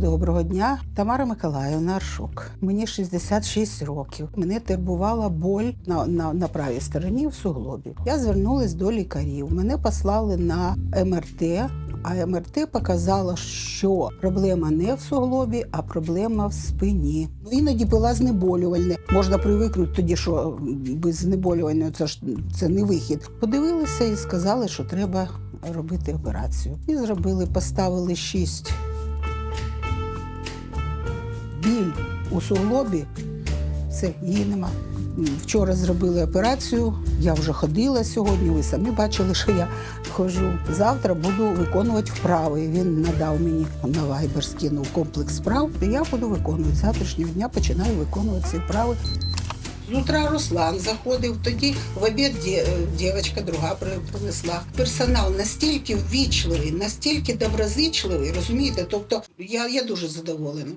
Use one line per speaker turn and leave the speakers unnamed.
Доброго дня, Тамара Миколаївна Аршук. Мені 66 років. Мене турбувала боль на, на, на правій стороні в суглобі. Я звернулась до лікарів. Мене послали на МРТ. А МРТ показала, що проблема не в суглобі, а проблема в спині. Ну, Іноді пила знеболювальне. Можна привикнути тоді, що без знеболювального це ж це не вихід. Подивилися і сказали, що треба робити операцію. І зробили, поставили шість біль у суглобі, все, її нема. Вчора зробили операцію, я вже ходила сьогодні. Ви самі бачили, що я ходжу. Завтра буду виконувати вправи. Він надав мені на вайбер скинув комплекс вправ. І я буду виконувати. Завтрашнього дня починаю виконувати ці вправи. З утра Руслан заходив, тоді в обід дівчинка друга принесла. Персонал настільки ввічливий, настільки доброзичливий, розумієте? Тобто я, я дуже задоволена.